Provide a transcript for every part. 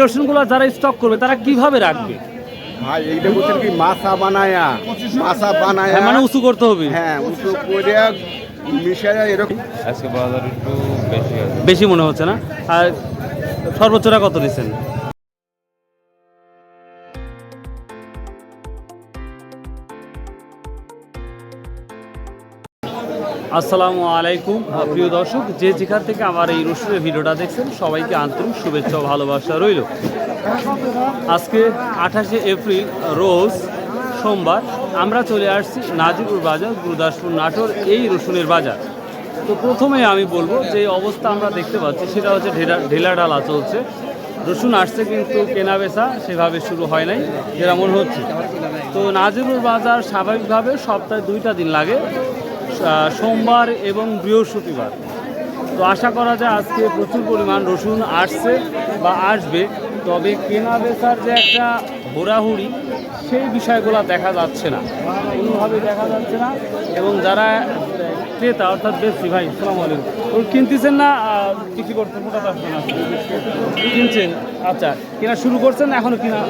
রসুনগুলো যারা স্টক করবে তারা কীভাবে রাখবে? ভাই এইটা বলছেন কি মাছা বানায়া মাছা বানায়া। হ্যাঁ, মানে উঁচু করতে হবে। হ্যাঁ উঁচু করে মিশায়া এরকম। আজকে বাজার একটু বেশি বেশি মনে হচ্ছে না? আর সর্বোচ্চটা কত দিচ্ছেন? আসসালামু আলাইকুম, প্রিয় দর্শক, যে যেখান থেকে আমার এই রসুনের ভিডিওটা দেখছেন, সবাইকে আন্তরিক শুভেচ্ছা ভালোবাসা রইল। আজকে আঠাশে এপ্রিল, রোজ সোমবার, আমরা চলে আসছি নাজিপুর বাজার, গুরুদাসপুর নাটোর, এই রসুনের বাজার। তো প্রথমে আমি বলব যে অবস্থা আমরা দেখতে পাচ্ছি, সেটা হচ্ছে ঢেলা ঢেলা ডালা চলছে। রসুন আসছে কিন্তু কেনা বেচা সেভাবে শুরু হয় নাই, যেটা মনে হচ্ছে। তো নাজিরুর বাজার স্বাভাবিকভাবে সপ্তাহে দুইটা দিন লাগে সোমবার এবং বৃহস্পতিবার। তো আশা করা যায় আজকে প্রচুর পরিমাণ রসুন আসছে বা আসবে। তবে কেনা বেচার যে একটা হোড়াহুড়ি, সেই বিষয়গুলো দেখা যাচ্ছে না। কোনোভাবে দেখা যাচ্ছে না। এবং যারা ক্রেতা, অর্থাৎ বেশি ভাই, সালাম আলাইকুম। কিনতেছেন না বিক্রি করছেন মোটা আসছেন না কিনছেন? আচ্ছা কেনা শুরু করছেন, এখনও কিনা?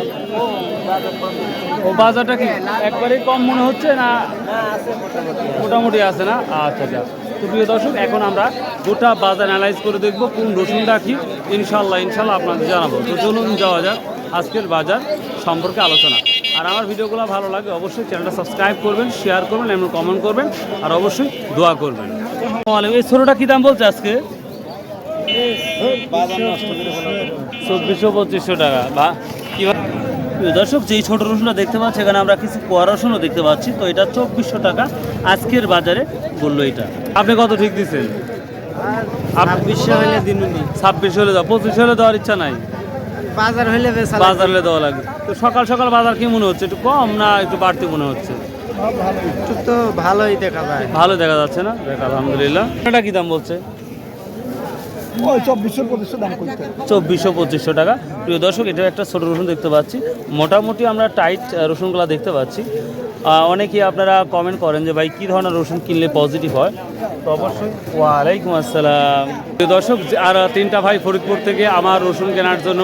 ও বাজারটা কি একবারেই কম মনে হচ্ছে না? মোটামুটি আছে না? আচ্ছা আচ্ছা। প্রিয় দর্শক, এখন আমরা গোটা বাজার অ্যানালাইজ করে দেখব, কোন রসুনটা কি? ইনশাল্লাহ ইনশাল্লাহ আপনাদের জানাব। তো চলুন যাওয়া যাক। আজকের বাজার সম্পর্কে আলোচনা। আর আমার ভিডিওগুলো ভালো লাগে অবশ্যই চ্যানেলটা সাবস্ক্রাইব করবেন শেয়ার করবেন এবং কমেন্ট করবেন আর অবশ্যই দোয়া করবেন। এই ছোটোটা কী দাম বলছে আজকে? চব্বিশশো পঁচিশশো টাকা। বা দর্শক যেই ছোট রসুনটা দেখতে পাচ্ছি এখানে আমরা কিছু কোয়া রসুনও দেখতে পাচ্ছি। তো এটা চব্বিশশো টাকা আজকের বাজারে বলল এটা। আপনি কত ঠিক দিচ্ছেন ছাব্বিশশো হলে দিন ছাব্বিশ হলে দাও পঁচিশ হলে দেওয়ার ইচ্ছা নাই। বাজার হইলে বেচা বাজার হলে দেওয়া লাগে তো সকাল সকাল বাজার কি মনে হচ্ছে? একটু কম না একটু বাড়তি মনে হচ্ছে? একটু তো ভালোই দেখা যায়। ভালো দেখা যাচ্ছে না? দেখ আলহামদুলিল্লাহ। এটা কি দাম বলছে? চব্বিশশো পঁচিশশো টাকা। প্রিয় দর্শক এটা একটা ছোট রসুন দেখতে পাচ্ছি। মোটামুটি আমরা টাইট রসুনগুলা দেখতে পাচ্ছি। অনেকেই আপনারা কমেন্ট করেন যে ভাই কী ধরনের রসুন কিনলে পজিটিভ হয়? তো অবশ্যই। ওয়ালাইকুম আসসালাম। দর্শক আর তিনটা ভাই ফরিদপুর থেকে আমার রসুন কেনার জন্য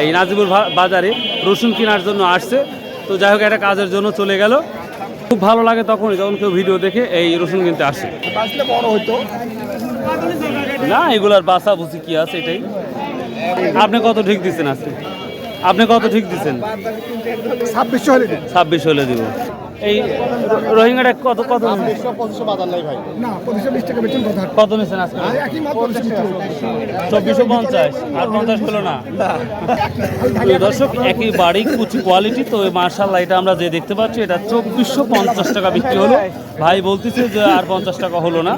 এই নাজিবুর বাজারে রসুন কেনার জন্য আসছে। তো যাই হোক একটা কাজের জন্য চলে গেল। খুব ভালো লাগে তখনই যখন কেউ ভিডিও দেখে এই রসুন কিনতে আসে। না এগুলার বাসা বুঝি কি আছে এটাই? আপনি কত ঠিক দিচ্ছেন আজকে? আপনি কত ঠিক দিচ্ছেন ছাব্বিশশো হলে ছাব্বিশ হলে দিব। এই রোহিঙ্গাটা কত কত কত নিচ্ছেন আজকে? চব্বিশশো পঞ্চাশ। আর পঞ্চাশ হলো না? দর্শক একই বাড়ি কুচি কোয়ালিটি তো মার্শাল্লাহ এটা আমরা যে দেখতে পাচ্ছি এটা চব্বিশশো পঞ্চাশ টাকা বিক্রি হলো। ভাই বলতেছে যে আর পঞ্চাশ টাকা হলো না।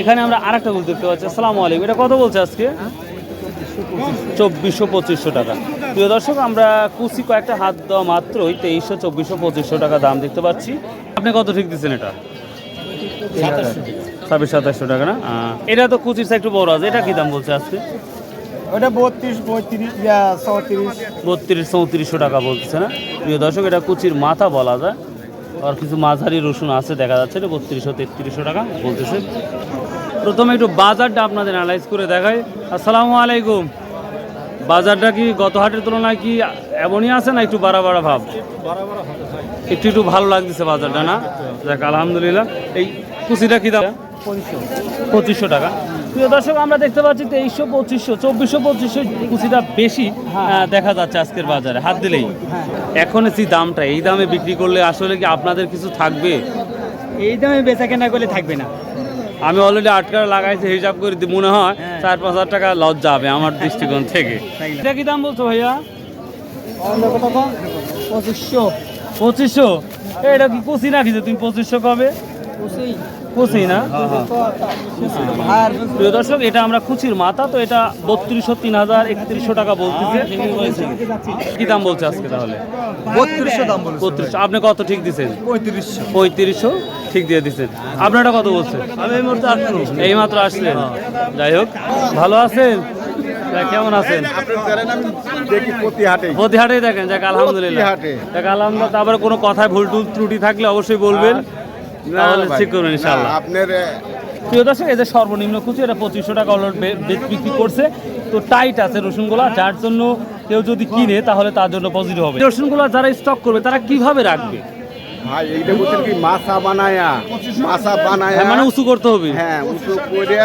এখানে আমরা আর একটা দেখতে পাচ্ছি। আসসালামু আলাইকুম। এটা কত বলছে আজকে? চব্বিশশো পঁচিশশো টাকা। প্রিয় দর্শক আমরা কুচি কয়েকটা হাত দেওয়া মাত্রই তেইশশো চব্বিশশো পঁচিশশো টাকা দাম দেখতে পাচ্ছি। আপনি কত ঠিক দিচ্ছেন এটা? ছাব্বিশ সাতাশশো টাকা না? এটা তো কুচির একটু বড় আছে। এটা কি দাম বলছে আজকে? ওটা বত্রিশ পঁয়ত্রিশ চৌত্রিশ বত্রিশ চৌত্রিশশো টাকা বলতেছে না? প্রিয় দর্শক এটা কুচির মাথা বলা যায়। আর কিছু মাঝারি রসুন আছে দেখা যাচ্ছে এটা বত্রিশশো তেত্রিশশো টাকা বলতেছে। প্রথমে একটু বাজারটা আপনাদের অ্যানালাইজ করে দেখাই। আসসালামু আলাইকুম। বাজারটা কি গত হাটের তুলনায় কি এমনই আছে না একটু বাড়া বাড়া ভাব? একটু একটু ভালো লাগতেছে বাজারটা না? দেখ আলহামদুলিল্লাহ। এই কুচিটা কি দাম? পঁচিশশো টাকা। প্রিয় দর্শক আমরা দেখতে পাচ্ছি তেইশশো পঁচিশশো চব্বিশশো পঁচিশশো কুচিটা বেশি আহ, দেখা যাচ্ছে আজকের বাজারে। হাত দিলেই। এখন যে দামটা এই দামে বিক্রি করলে আসলে কি আপনাদের কিছু থাকবে? এই দামে বেচা কেনা করলে থাকবে না। আমি অলরেডি আটকার লাগাইছি হিসাব করে মনে হয় চার পাঁচ হাজার টাকা লস যাবে আমার দৃষ্টিকোণ থেকে। এটা কি দাম বলছো ভাইয়া? পঁচিশশো। পঁচিশশো? এটা কি কুচি নাকি যে তুমি পঁচিশশো কবে? কুচি না আর প্রিয় দর্শক এটা আমরা কুচির মাথা তো এটা বত্রিশশো তিন হাজার একত্রিশশো টাকা বলতেছে। কি দাম বলছে আজকে তাহলে? বত্রিশশো দাম বলছে। বত্রিশশো। আপনি কত ঠিক দিচ্ছেন পঁয়ত্রিশশো। পঁয়ত্রিশশো? ঠিক দিয়ে দিচ্ছেন আপনারটা কত বলছে আমি এই মুহূর্তে আসব এই মাত্র আসলেন যাই হোক ভালো আছেন? কেমন আছেন? আপনি জানেন আমি দেখি প্রতি হাটেই দেখেন যাক আলহামদুলিল্লাহ। প্রতি হাটে। যাক আলহামদুলিল্লাহ তারপরে কোনো কথায় ভুল টুল ত্রুটি থাকলে অবশ্যই বলবেন। তাহলে ঠিক করবেন ইনশাআল্লাহ। আপনার প্রিয় দর্শক এদের সর্বনিম্ন খুচি এটা পঁচিশশো টাকা অলরেডি বিক্রি করছে। তো টাইট আছে রসুনগুলো যার জন্য কেউ যদি কিনে তাহলে তার জন্য পজিটিভ হবে। রসুনগুলো যারা স্টক করবে তারা কীভাবে রাখবে? ভাই এইটা বলছেন কি মাছা বানায়া মাছা বানায়া হ্যাঁ, মানে উঁচু করতে হবে। হ্যাঁ উঁচু করে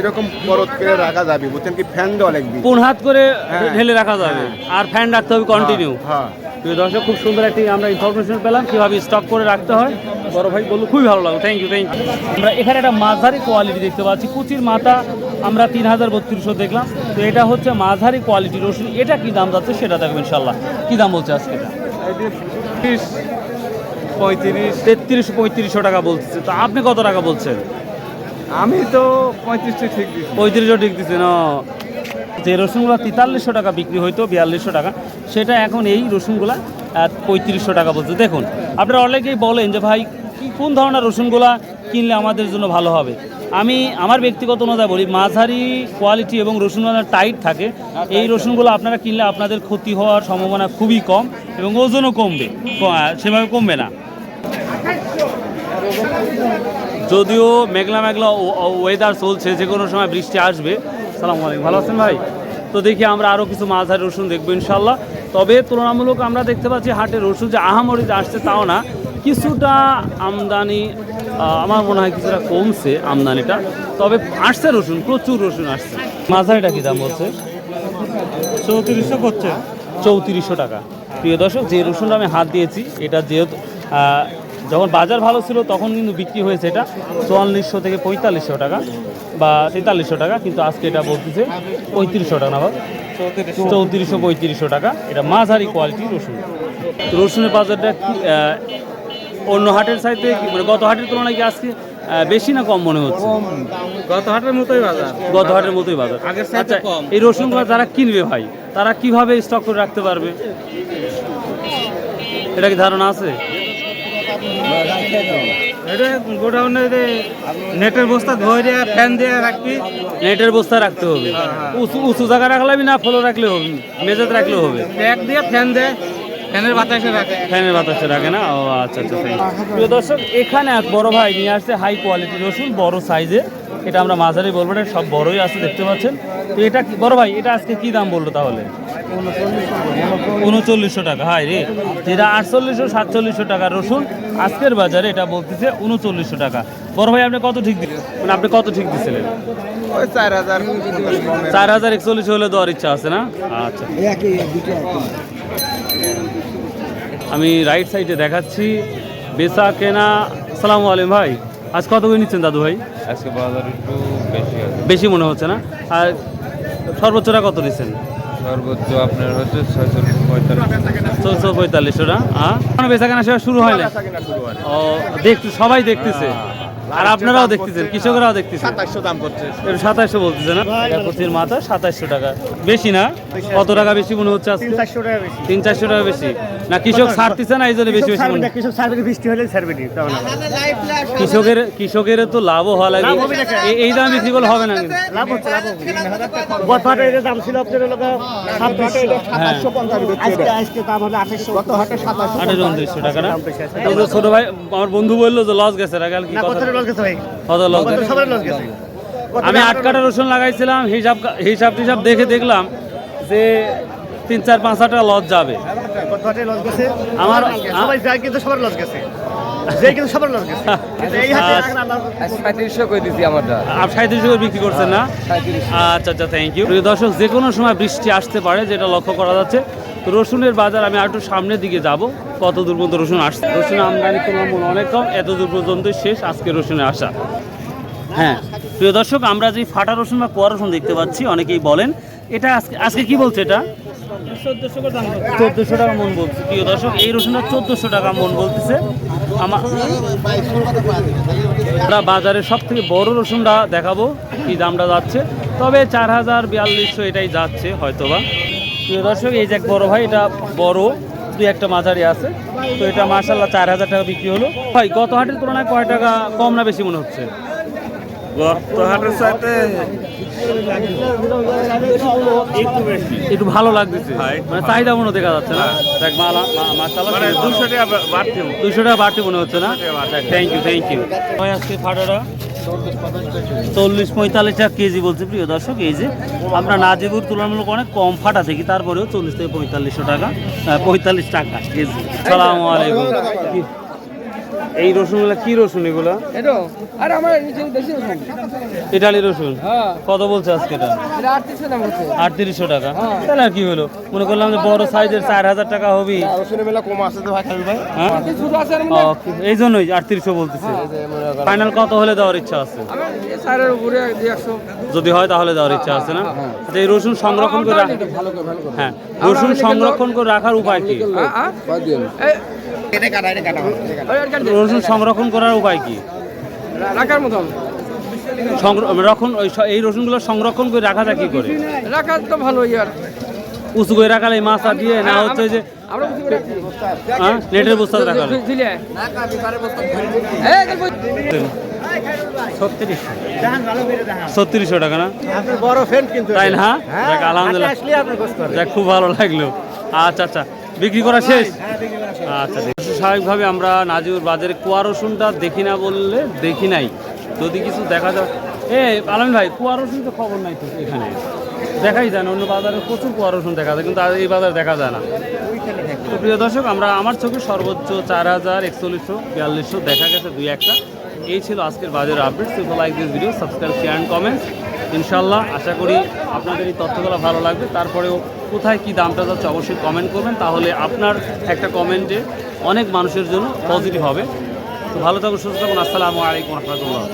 এরকম পরত করে রাখা যাবে। বলছেন কি ফ্যান দেওয়া লাগবে। কোন হাত করে হ্যাঁ। ঢেলে রাখা যাবে? আর ফ্যান রাখতে হবে কন্টিনিউ হ্যাঁ। প্রিয় দর্শক খুব সুন্দর একটি আমরা ইনফরমেশন পেলাম কীভাবে স্টক করে রাখতে হয়। বড় ভাই বলল খুবই ভালো লাগল। থ্যাংক ইউ থ্যাংক ইউ আমরা এখানে একটা মাঝারি কোয়ালিটি দেখতে পাচ্ছি। কুচির মাথা আমরা তিন হাজার বত্রিশশো দেখলাম। তো এটা হচ্ছে মাঝারি কোয়ালিটি রসুন। এটা কি দাম যাচ্ছে সেটা দেখবেন ইনশাল্লাহ কি দাম বলছে আজকে এটা? পঁয়ত্রিশ তেত্রিশশো পঁয়ত্রিশশো টাকা বলছে তো আপনি কত টাকা বলছেন? আমি তো পঁয়ত্রিশটা ঠিক দিচ্ছি পঁয়ত্রিশশো ঠিক দিচ্ছেন ও। যে রসুনগুলো তেতাল্লিশশো টাকা বিক্রি হইতো, বিয়াল্লিশশো টাকা, সেটা এখন এই রসুনগুলা পঁয়ত্রিশশো টাকা বলছে দেখুন, আপনারা অনেকেই বলেন যে, ভাই কোন ধরনের রসুনগুলা কিনলে আমাদের জন্য ভালো হবে? আমি আমার ব্যক্তিগত অনুযায়ী বলি, মাঝারি কোয়ালিটি এবং রসুনগুলো টাইট থাকে। এই রসুনগুলো আপনারা কিনলে আপনাদের ক্ষতি হওয়ার সম্ভাবনা খুবই কম এবং ওজনও কমবে। সেভাবে কমবে না। যদিও মেঘলা মেঘলা ওয়েদার চলছে যে কোনো সময় বৃষ্টি আসবে সালাম আলাইকুম। ভালো আছেন ভাই? তো দেখি আমরা আরও কিছু মাঝারি রসুন দেখব ইনশাল্লাহ তবে তুলনামূলক আমরা দেখতে পাচ্ছি হাটের রসুন যে আহামরি যে আসছে তাও না কিছুটা আমদানি আমার মনে হয় কিছুটা কমছে আমদানিটা। তবে আসছে রসুন প্রচুর রসুন আসছে। মাঝারিটা কি দাম বলছে? চৌত্রিশশো করছে। চৌত্রিশশো টাকা। প্রিয় দর্শক যে রসুনটা আমি হাত দিয়েছি এটা যেহেতু যখন বাজার ভালো ছিল তখন কিন্তু বিক্রি হয়েছে এটা। চুয়াল্লিশশো থেকে পঁয়তাল্লিশশো টাকা বা তেতাল্লিশশো টাকা কিন্তু আজকে এটা বলতেছে পঁয়ত্রিশশো টাকা না? চৌত্রিশশো পঁয়ত্রিশশো টাকা। এটা মাঝারি কোয়ালিটি রসুন। রসুনের বাজারটা অন্য হাটের চাইতে কি- মানে গত হাটের তুলনায় কি আজকে বেশি না কম মনে হচ্ছে? গত হাটের মতোই বাজার। গত হাটের মতোই বাজার। আগের চাইতে আচ্ছা কম। এই রসুনগুলো যারা কিনবে ভাই তারা কীভাবে স্টক করে রাখতে পারবে? এটা কি ধারণা আছে? এটা গোডাউনে নেটের বস্তা ধরে ফ্যান দিয়ে রাখবি। নেটের বস্তা রাখতে হবে। উঁচু উঁচু জায়গা রাখলে না ফলো রাখলে হবে মেঝেতে রাখলে হবে। দিয়ে ফ্যান দেয় ফ্যানের বাতাসে রাখে। ফ্যানের বাতাসে রাখে না? ও আচ্ছা আচ্ছা প্রিয় দর্শক এখানে এক বড় ভাই নিয়ে আসছে হাই কোয়ালিটি রসুন বড় সাইজে এটা আমরা মাঝারি বলব না সব বড়ই আছে দেখতে পাচ্ছেন। তো এটা কি বড় ভাই এটা আজকে কি দাম বলল তাহলে? উনচল্লিশশো টাকা হাই রে। যেটা আটচল্লিশশো সাতচল্লিশশো টাকা রসুন আজকের বাজারে এটা বলতেছে উনচল্লিশশো টাকা। বড় ভাই আপনি কত ঠিক দিলেন মানে আপনি কত ঠিক দিছিলেন? চার হাজার। একচল্লিশ হলে দেওয়ার ইচ্ছা আছে না? আচ্ছা। আমি রাইট সাইডে দেখাচ্ছি বেচা কেনা। সালাম আলাইকুম ভাই আজ কত করে নিচ্ছেন দাদু ভাই? আজকে বাজার একটু বেশি বেশি মনে হচ্ছে না? আর সর্বোচ্চটা কত নিচ্ছেন সর্বোচ্চ আপনার হচ্ছে ছয়শো পঁয়তাল্লিশ। চৌশো পঁয়তাল্লিশ ওটা হ্যাঁ বেচা কেনা সেটা শুরু হয় না ও দেখতে সবাই দেখতেছে। আর আপনারাও দেখতেছেন কৃষকরাও দেখতেছেন। সাতাশশো দাম করছে। সাতাশশো বলতেছে না? কচির মাথা সাতাশশো টাকা। বেশি না? কত টাকা বেশি মনে হচ্ছে আজকে? চারশো টাকা বেশি। তিন চারশো টাকা বেশি। না কৃষক ছাড়তেছে না এই জন্য বেশি বেশি বৃষ্টি হলে ছাড়বে কৃষকের কৃষকের তো লাভও হওয়া লাগে। না এই- দাম বিক্রি করলে হবে না লাভ হচ্ছে লাভ দাম ছিল আপনার আঠাশশো টাকা ছোট ভাই আমার বন্ধু বলল যে লস গেছে কি কথা লস গেছে ভাই? কত লস সবার লস গেছে? আমি আট কাটা রসুন লাগাইছিলাম হিসাব হিসাব টিসাব দেখে দেখলাম যে তিন চার পাঁচ হাজার লস যাবে। আমার সবাই যায় কিন্তু সবার লস গেছে। যে কিন্তু সবার লস গেছে। কিন্তু এই হাটে এখন আল্লাহ পঁয়ত্রিশশো করে দিচ্ছি আমারটা আপ সাঁত্রিশ করে বিক্রি করছেন না? আচ্ছা আচ্ছা থ্যাংক ইউ প্রিয় দর্শক যে কোনো সময় বৃষ্টি আসতে পারে যেটা লক্ষ্য করা যাচ্ছে। রসুনের বাজার আমি আর একটু সামনের দিকে যাব। কত দূর পর্যন্ত রসুন আসছে? রসুন আমদানি তুলনামূলক অনেক কম এত দূর পর্যন্ত শেষ আজকে রসুনে আসা। হ্যাঁ প্রিয় দর্শক আমরা যে ফাটা রসুন বা কোয়া রসুন দেখতে পাচ্ছি অনেকেই বলেন। এটা আজকে আজকে কি বলছে এটা? চোদ্দোশো টাকা মন বলছে। প্রিয় দর্শক এই রসুনটা চোদ্দোশো টাকা মন বলতেছে। আমার আমরা বাজারে সব থেকে বড় রসুনটা দেখাবো কি দামটা যাচ্ছে। তবে চার হাজার বিয়াল্লিশশো এটাই যাচ্ছে হয়তোবা। প্রিয় দর্শক এই যে এক বড় ভাই এটা বড় দুই একটা মাঝারি আছে। তো এটা মার্শাল্লাহ চার হাজার টাকা বিক্রি হলো। ভাই গত হাটের তুলনায় কয় টাকা কম না বেশি মনে হচ্ছে? একটু বেশি। একটু ভালো লাগতেছে। মানে চাহিদা মনে দেখা যাচ্ছে না? দেখ মালা- মা- দুশো টাকা বাড়তি দুশো টাকা বাড়তি মনে হচ্ছে না? থ্যাংক ইউ থ্যাংক ইউ ভাই আজকে ফাটাটা চল্লিশ পঁয়তাল্লিশ টাকা কেজি বলছি প্রিয় দর্শক এই যে আমরা নাজিবুর তুলনামূলক অনেক কম ফাটা দেখি তারপরেও চল্লিশ থেকে পঁয়তাল্লিশশো টাকা পঁয়তাল্লিশ টাকা কেজি। সালাম আলাইকুম। এই রসুনগুলো কি রসুন এগুলো? আরে আমার নিচে দেশি রসুন ইটালি রসুন? হ্যাঁ। কত বলছে আজকে এটা? আটত্রিশশো টাকা। তাহলে আর কি হলো? মনে করলাম যে বড় সাইজের চার হাজার টাকা ভাই হ্যাঁ? এই জন্যই আটত্রিশশো বলতেছে। ফাইনাল কত হলে দেওয়ার ইচ্ছা আছে? যদি হয় তাহলে দেওয়ার ইচ্ছা আছে না? আচ্ছা, এই রসুন সংরক্ষণ করে রাখ- ভালো করে ভালো করে। হ্যাঁ রসুন সংরক্ষণ করে রাখার উপায় কি? হ্যাঁ হ্যাঁ। রসুন সংরক্ষণ করার উপায় কি? রাখার মতন সংরক্ষণ ওই এই রসুনগুলো সংরক্ষণ করে রাখা যায় কি করে? রাখার তো উঁচু করে রাখালে এই মাছা দিয়ে না হচ্ছে যে হ্যাঁ? নেটের বস্তা রাখালে ঝিলে এই ছত্রিশশো। টাকা না? বড় ফ্রেন্ড কিন্তু। তাই না? আলহামদুলিল্লাহ। খুব ভালো লাগল। আচ্ছা আচ্ছা। বিক্রি করা শেষ? আচ্ছা স্বাভাবিকভাবে আমরা নাজিউর বাজারে কুয়া রসুনটা দেখি না বললে দেখি নাই। যদি কিছু দেখা যায় এ, আলম ভাই, কুয়া রসুন তো খবর নাই তো এখানে। দেখাই যায় না, অন্য বাজারে প্রচুর কুয়া রসুন দেখা যায়, কিন্তু এই বাজারে দেখা যায় না। তো প্রিয় দর্শক, আমরা আমার চোখে সর্বোচ্চ চার হাজার একচল্লিশশো বিয়াল্লিশশো দেখা গেছে দুই একটা। এই ছিল আজকের বাজারের update so like this video subscribe share and comments ইনশাল্লাহ আশা করি আপনাদের এই তথ্যগুলো ভালো লাগবে। তারপরেও কোথায় কি দামটা যাচ্ছে অবশ্যই কমেন্ট করবেন। তাহলে আপনার একটা কমেন্টে অনেক মানুষের জন্য পজিটিভ হবে। তো ভালো থাকুন, সুস্থ থাকুন। আসসালামু আলাইকুম রহমতুল্লাহ।